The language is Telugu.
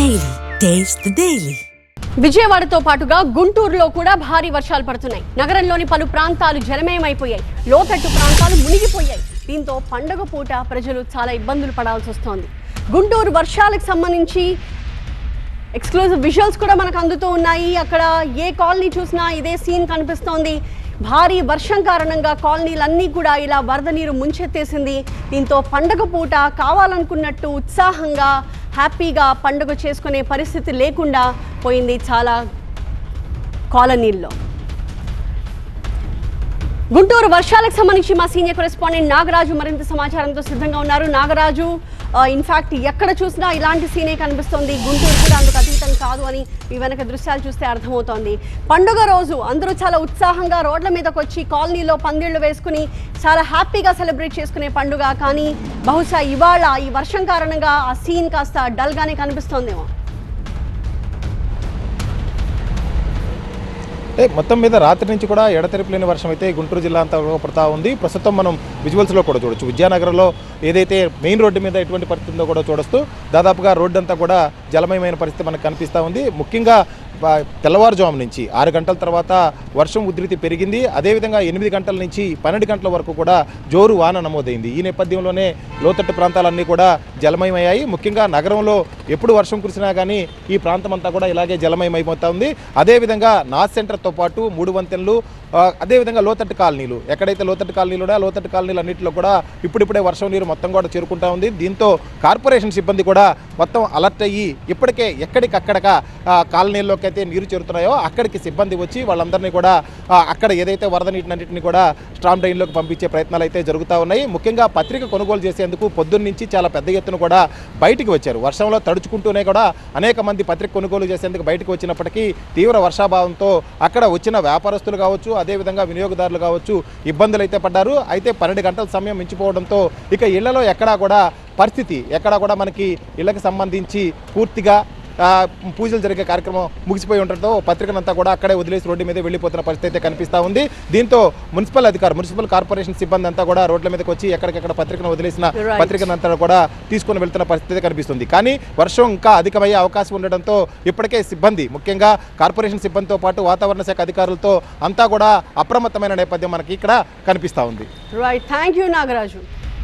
డైలీ టేస్ట్ డైలీ విజయవాడతో పాటుగా గుంటూరులో కూడా భారీ వర్షాలు పడుతున్నాయి. నగరంలోని పలు ప్రాంతాలు జలమయమైపోయాయి. లోతట్టు ప్రాంతాలు మునిగిపోయాయి. దీంతో పండగ పూట ప్రజలు చాలా ఇబ్బందులు పడాల్సి వస్తోంది. గుంటూరు వర్షాలకు సంబంధించి ఎక్స్క్లూజివ్ విజువల్స్ కూడా మనకు అందుతూ ఉన్నాయి. అక్కడ ఏ కాలనీ చూసినా ఇదే సీన్ కనిపిస్తోంది. భారీ వర్షం కారణంగా కాలనీలన్నీ కూడా ఇలా వరద నీరు ముంచెత్తేసింది. దీంతో పండగ పూట కావాలనుకున్నట్టు ఉత్సాహంగా హ్యాపీగా పండుగ చేసుకునే పరిస్థితి లేకుండా పోయింది చాలా కాలనీల్లో. గుంటూరు వర్షాలకు సంబంధించి మా సీనియర్ కరెస్పాండెంట్ నాగరాజు మరింత సమాచారంతో సిద్ధంగా ఉన్నారు. నాగరాజు ఇన్ఫాక్ట్ ఎక్కడ చూసినా ఇలాంటి సీనే కనిపిస్తోంది. గుంటూరు కూడా అందుకు అతీతం కాదు అని ఈ వెనక దృశ్యాలు చూస్తే అర్థమవుతోంది. పండుగ రోజు అందరూ చాలా ఉత్సాహంగా రోడ్ల మీదకి వచ్చి కాలనీలో పందిళ్ళు వేసుకుని చాలా హ్యాపీగా సెలబ్రేట్ చేసుకునే పండుగ. కానీ బహుశా ఇవాళ ఈ వర్షం కారణంగా ఆ సీన్ కాస్త డల్గానే కనిపిస్తోందేమో. అంటే మొత్తం మీద రాత్రి నుంచి కూడా ఎడతెరిపి లేని వర్షం అయితే గుంటూరు జిల్లా అంతా పడతా ఉంది. ప్రస్తుతం మనం విజువల్స్లో కూడా చూడొచ్చు. విద్యానగరంలో ఏదైతే మెయిన్ రోడ్డు మీద ఎటువంటి పరిస్థితి ఉందో కూడా చూడొస్తూ దాదాపుగా రోడ్డు అంతా కూడా జలమయమైన పరిస్థితి మనకు కనిపిస్తూ ఉంది. ముఖ్యంగా తెల్లవారుజాము నుంచి ఆరు గంటల తర్వాత వర్షం ఉధృతి పెరిగింది. అదేవిధంగా ఎనిమిది గంటల నుంచి పన్నెండు గంటల వరకు కూడా జోరు వాన నమోదైంది. ఈ నేపథ్యంలోనే లోతట్టు ప్రాంతాలన్నీ కూడా జలమయమయ్యాయి. ముఖ్యంగా నగరంలో ఎప్పుడు వర్షం కురిసినా కానీ ఈ ప్రాంతం అంతా కూడా ఇలాగే జలమయమైపోతా ఉంది అదేవిధంగా నార్త్ సెంటర్తో పాటు మూడు వంతెనలు అదేవిధంగా లోతట్టు కాలనీలు. ఎక్కడైతే లోతట్టు కాలనీలు ఉన్నాయో లోతట్టు కాలనీలు అన్నింటిలో కూడా ఇప్పుడిప్పుడే వర్షం నీరు మొత్తం కూడా చేరుకుంటా ఉంది. దీంతో కార్పొరేషన్ సిబ్బంది కూడా మొత్తం అలర్ట్ అయ్యి ఇప్పటికే ఎక్కడికక్కడక కాలనీల్లోకి అయితే నీరు చేరుతున్నాయో అక్కడికి సిబ్బంది వచ్చి వాళ్ళందరినీ కూడా అక్కడ ఏదైతే వరద నీటినన్నింటినీ కూడా స్ట్రామ్ డ్రైన్లోకి పంపించే ప్రయత్నాలు అయితే జరుగుతూ ఉన్నాయి. ముఖ్యంగా పత్రిక కొనుగోలు చేసేందుకు పొద్దున్న నుంచి చాలా పెద్ద ఎత్తున కూడా బయటికి వచ్చారు. వర్షంలో తడు నడుచుకుంటూనే కూడా అనేక మంది పత్రిక కొనుగోలు చేసేందుకు బయటకు వచ్చినప్పటికీ తీవ్ర వర్షాభావంతో అక్కడ వచ్చిన వ్యాపారస్తులు కావచ్చు అదేవిధంగా వినియోగదారులు కావచ్చు ఇబ్బందులు అయితే పడ్డారు. అయితే పన్నెండు గంటల సమయం మించిపోవడంతో ఇక ఇళ్ళలో ఎక్కడా కూడా పరిస్థితి ఎక్కడా కూడా మనకి ఇళ్ళకు సంబంధించి పూర్తిగా పూజలు జరిగే కార్యక్రమం ముగిసిపోయి ఉండటంతో పత్రికనంతా కూడా అక్కడే వదిలేసి రోడ్డు మీద వెళ్ళిపోతున్న పరిస్థితి అయితే కనిపిస్తూ ఉంది. దీంతో మున్సిపల్ అధికారులు మున్సిపల్ కార్పొరేషన్ సిబ్బంది అంతా కూడా రోడ్ల మీదకి వచ్చి ఎక్కడికెక్కడ పత్రికను వదిలేసిన. పత్రికనంతా కూడా తీసుకొని వెళ్తున్న పరిస్థితి కనిపిస్తుంది. కానీ వర్షం ఇంకా అధికమయ్యే అవకాశం ఉండడంతో ఇప్పటికే సిబ్బంది ముఖ్యంగా కార్పొరేషన్ సిబ్బందితో పాటు వాతావరణ శాఖ అధికారులతో అంతా కూడా అప్రమత్తమైన నేపథ్యం మనకి ఇక్కడ కనిపిస్తూ ఉంది. Right thank you Nagaraju.